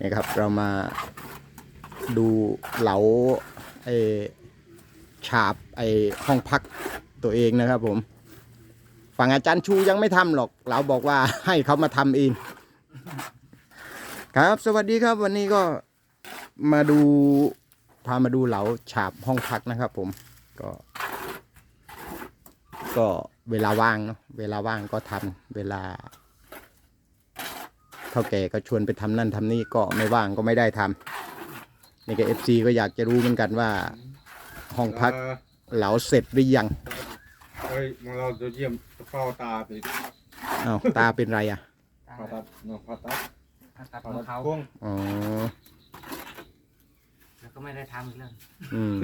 นี่ครับเรามาดูเหลาไอฉาบไอห้องพักตัวเองนะครับผม ฝั่งอาจารย์ชูยังไม่ทำหรอก เราบอกว่าให้เขามาทำเอง ครับ สวัสดีครับวันนี้ก็มาดูพามาดูเหลาฉาบห้องพักนะครับผมก็ ก็เวลาว่างเนาะเวลาว่างก็ทำเวลา เท่าแก่ก็ชวนไปทำนั่นทำนี่ก็ไม่ว่างก็ไม่ได้ทำนี่ก็เอฟซีก็อยากจะรู้เหมือนกันว่า ห้องพักเอ่อเหลาเสร็จหรือยังเฮ้ยมาเราจะเยี่ยมเฝ้าตาไปอ้าวตาเป็นไรอะผ่าตัดเนาะผ่าตัดผ่าตัดขผ่าองตัดเขาพ่วงอ๋อแล้วก็ไม่ได้ทำอีกแล้วอืม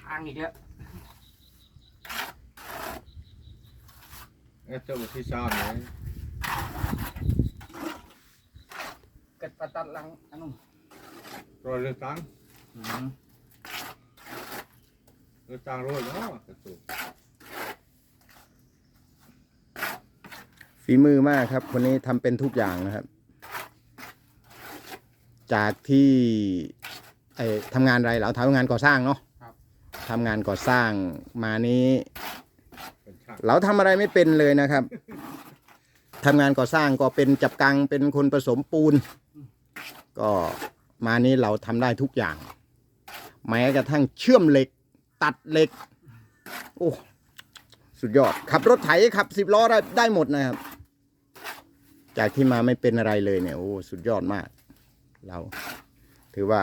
ค้างอีกเยอะเอ๊ะเจ้าที่ชาติไหน เกิดผ่าตัดหลังอันนู้นรอยเลือกตั้งอืมเลือกตั้งรอยเนาะกระตุกฝีมือมากครับ คนนี้ทำเป็นทุกอย่างนะครับ จากที่ไอทำงานอะไรเหราทำงานก่อสร้างเนาะทำงานก่อสร้างมานี้ เป็นช่างเราทำอะไรไม่เป็นเลยนะครับ ทำงานก่อสร้างก็เป็นจับกังเป็นคนผสมปูน ก็มานี้เราทำได้ทุกอย่าง แม้กระทั่งเชื่อมเหล็ก ตัดเหล็ก โอ้สุดยอด ขับรถไถขับสิบล้อได้ได้หมดนะครับ จากที่มาไม่เป็นอะไรเลยเนี่ยโอ้สุดยอดมาก เรา ถือว่า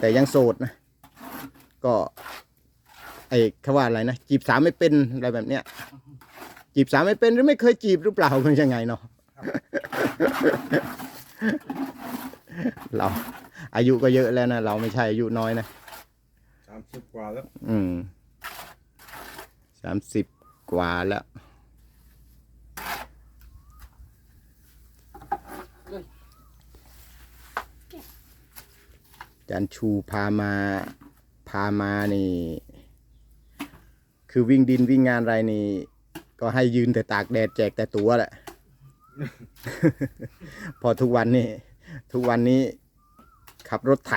แต่ยังโสดนะ ก็ไอ้เขว่าอะไรนะจีบสาวไม่เป็นอะไรแบบเนี้ยจีบสาวไม่เป็นหรือไม่เคยจีบหรือเปล่ามันยังไงเนาะ เราอายุก็เยอะแล้วนะ เราไม่ใช่อายุน้อยนะสามสิบกว่าแล้ว อืมสามสิบกว่าแล้วจันชูพามาพามานี่ คือวิ่งดินวิ่งงานอะไรนี่ ก็ให้ยืนแต่ตากแดดแจกแต่ตัวแหละ พอทุกวันนี่ ทุกวันนี้ขับรถไถ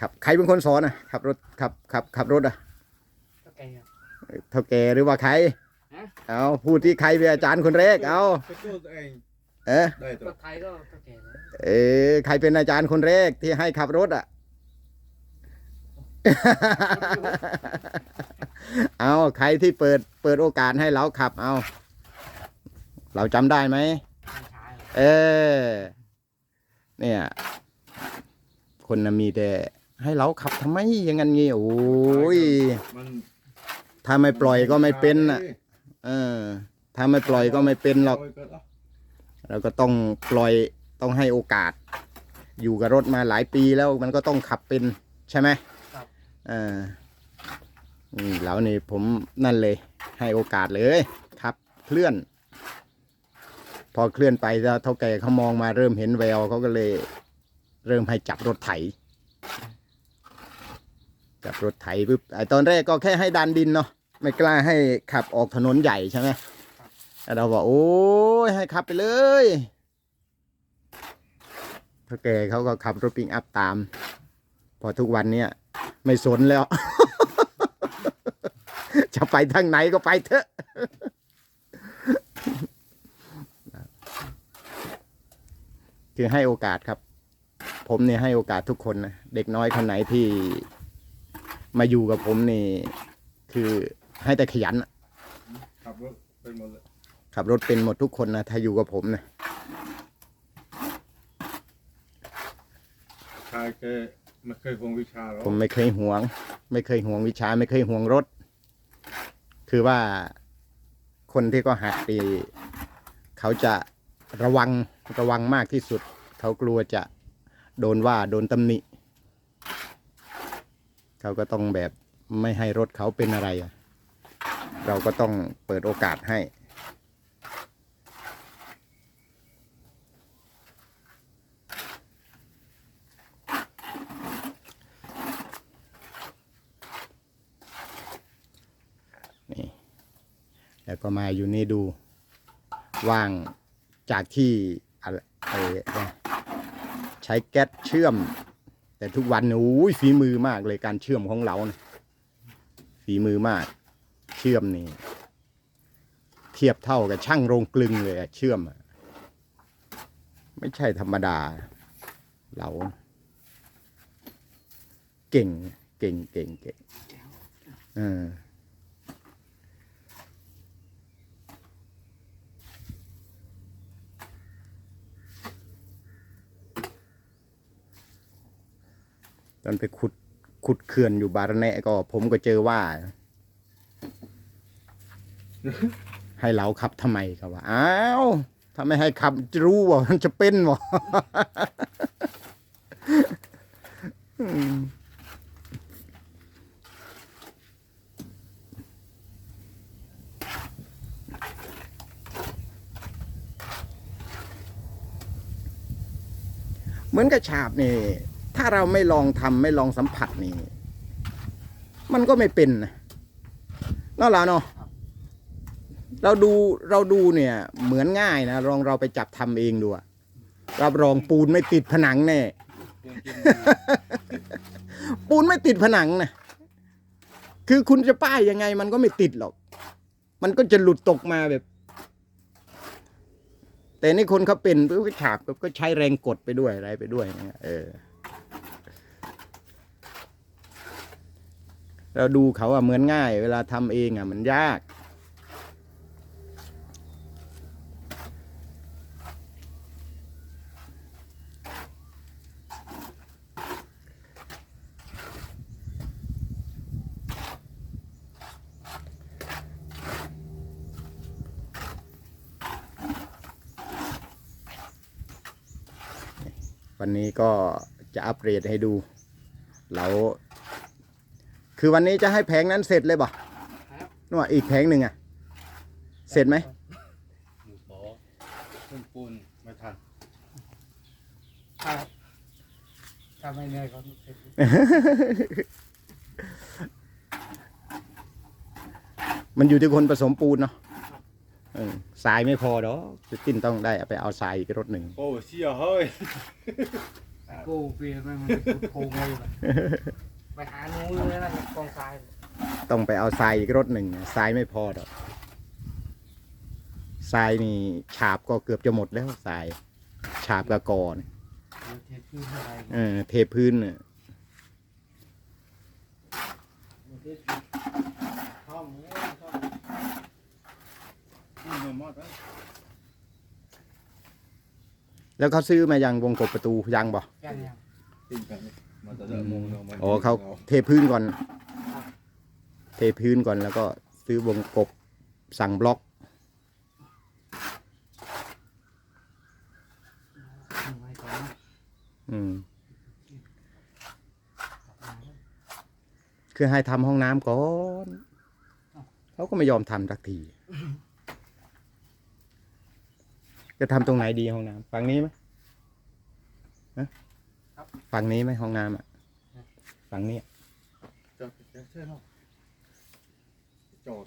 ขับใครเป็นคนสอนอะขับรถขับขับขับรถอะก็แกครับ เท่าแกหรือว่าใครฮะ เอาพูดที่ใครเป็นอาจารย์คนแรกเอาไปตัวตัวเองเอ๊ะได้ตัก็วไทยก็ก็แกนะเอ๊ะใครเป็นอาจารย์คนแรกที่ให้ขับรถอะ เอาใครที่เปิดเปิดโอกาสให้เราขับเอา เราจำได้ไหมไม่ใช่หรอกเออ เนี่ย คนน่ะมีแต่ให้เราขับทำไมอย่างนั้นงี้โอ้ยมันถ้าไม่ปล่อยก็ไม่เป็นอะ เออ ถ้าไม่ปล่อยก็ไม่เป็นหรอกโยเกิดแล้วเราก็ต้องปล่อยต้องให้โอกาส อยู่กับรถมาหลายปีแล้วมันก็ต้องขับเป็นใช่ไหมครับเออนี่แล้วนี่ผมนั่นเลย ให้โอกาสเลย ครับเคลื่อน พอเคลื่อนไปแล้วเท่าแก่เขามองมาเริ่มเห็นแววเขาก็เลย เริ่มให้จับรถไถ จับรถไถปุ๊บไอตอนแรกก็แค่ให้ดันดินเนาะไม่กล้าให้ขับออกถนนใหญ่ใช่ไหมเราบอกโอ้ยให้ขับไปเลยเท่าแกเขาก็ขับรถปิกอัพตาม พอทุกวันเนี้ยไม่สนแล้ว จะไปทางไหนก็ไปเถอะ คือให้โอกาสครับ ผมเนี่ยให้โอกาสทุกคนนะเด็กน้อยคนไหนที่มาอยู่กับผมนี่ คือให้แต่ขยันอะขับรถเป็นหมดเลยขับรถเป็นหมดทุกคนนะถ้าอยู่กับผมนะชายแกไม่เคยคงวิชาหรอกผมไม่เคยหวง ไม่เคยหวงวิชา ไม่เคยหวงรถ คือว่าคนที่ก็หักดีเขาจะระวังระวังมากที่สุด เขากลัวจะโดนว่าโดนตำหนิ เขาก็ต้องแบบไม่ให้รถเขาเป็นอะไร เราก็ต้องเปิดโอกาสให้ นี่ แล้วก็มาอยู่นี่ดูว่างจากที่อะไรเนี่ย ใช้แก๊สเชื่อม แต่ทุกวันเนี่ยโอ้ยฝีมือมากเลยการเชื่อมของเรานะฝีมือมาก เชื่อมนี่ เทียบเท่ากับช่างโรงกลึงเลยเชื่อม ไม่ใช่ธรรมดา เราเก่ง เก่งเก่งเก่งเออ ตอนไปขุดขุดเขื่อนอยู่บาระแนะก็ผมก็เจอว่า ให้เราขับทำไมครับว่าอ้าวถ้าไม่ให้ขับจะรู้ว่ามันจะเป็นบ่อืมเหมือนกับฉาบนี่ ถ้าเราไม่ลองทำไม่ลองสัมผัสนี่ มันก็ไม่เป็นนะเนั่นแหละเนาะเราดูเราดูเนี่ย เหมือนง่ายนะลองเราไปจับทำเองดูอะรับรองปูนไม่ติดผนังแน่ปูนไม่ติดผนังนะคือคุณจะป้ายยังไง มันก็ไม่ติดหรอก มันก็จะหลุดตกมาแบบ แต่นี่คนเขาเป็นก็ฉาบปุ๊บก็ใช้แรงกดไปด้วยอะไรไปด้วยนะเออ เราดูเขาอะเหมือนง่าย เวลาทำเองอะมันยาก วันนี้ก็จะอัปเดตให้ดู เรา คือวันนี้จะให้แผงนั้นเสร็จเลยบ่ครับนู่นอะอีกแผงหนึ่งอะเสร็จไหมหมูขอขึ้นปูนไม่ทันครับถ้าไม่เหนื่อยก็เสร็จมันอยู่ที่คนผสมปูนเนาะเออทรายไม่พอดอกจะติ้นต้องได้เอาไปเอาทรายอีกรถหนึ่งโอ้เสียเฮ้ยโก้เปลี่ยนมันมันขุดโพรงเลยแบบ ไปหางูเลยนะกองทรายต้องไปเอาทรายอีกรถหนึ่งทรายไม่พอดอกทรายนี่ฉาบก็เกือบจะหมดแล้วทรายฉาบกับกอเนยเทพื้นอะไรเออเทพื้นเนี่ยห้องนี้ห้องนี่มันหมดแล้วแล้วเขาซื้อมายังวงกบประตูยังบ่แก้มยังตีกันมาแต่ละโมงเรามา อ๋อเขาเทพื้นก่อน เทพื้นก่อนแล้วก็ซื้อวงกบสั่งบล็อกทำไว้ก่อนนะอืมคือให้ทำห้องน้ำก่อนเขาก็ไม่ยอมทำสักที จะทำตรงไหนดีห้องน้ำฝั่งนี้ไหมฮะฝั่งนี้ไหมห้องน้ำอะ ฝั่งนี้จอดใช่เนาะจอด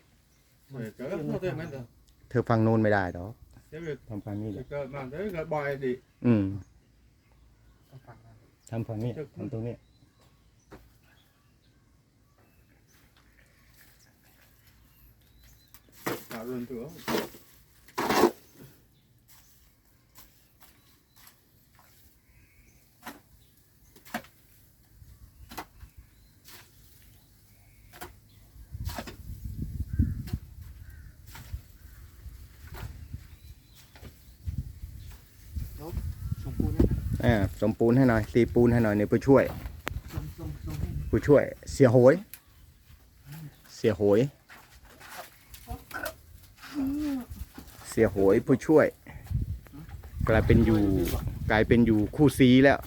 เออเกิดเนาเท่านั้นเด้อเธอฝั่งนู้นไม่ได้หรอกเดี๋ยวทำฝั่งนี้แหละเกิดมาเดี๋ยวเกิดบ่อยดิอืมทำฝั่งนี้ทำตรงนี้ขาดเรื่องตัว สมบูรณ์นะ อ่าสมปูนให้หน่อยตีปูนให้หน่อยเนี่ยผู้ช่วยสมสมสมให้ผู้ช่วย เสียโหย เสียโหย เสียโหยผู้ช่วย กลายเป็นอยู่กลายเป็นอยู่คู่ซีแล้ว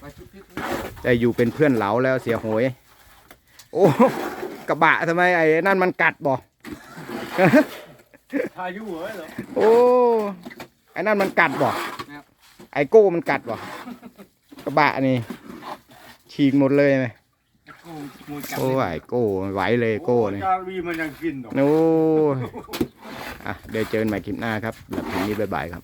ไปชุดพิษได้อยู่เป็นเพื่อนเหลาแล้วเสียโหย โอ้กระบะทำไมไอ้นั่นมันกัดบ่พายุเหรอเหรอโอ้ไอ้นั่นมันกัดบ่ไอ้โก้มันกัดบ่กระบะนี่ฉีกหมดเลยไหมกูงูจับโอ้ไอ้โก้ไหวเลยโก้นี่จารีมันยังกินดอกโอ้อะเดี๋ยวเจอกันใหม่คลิปหน้าครับสำหรับคลิปนี้บ๊ายบายครับ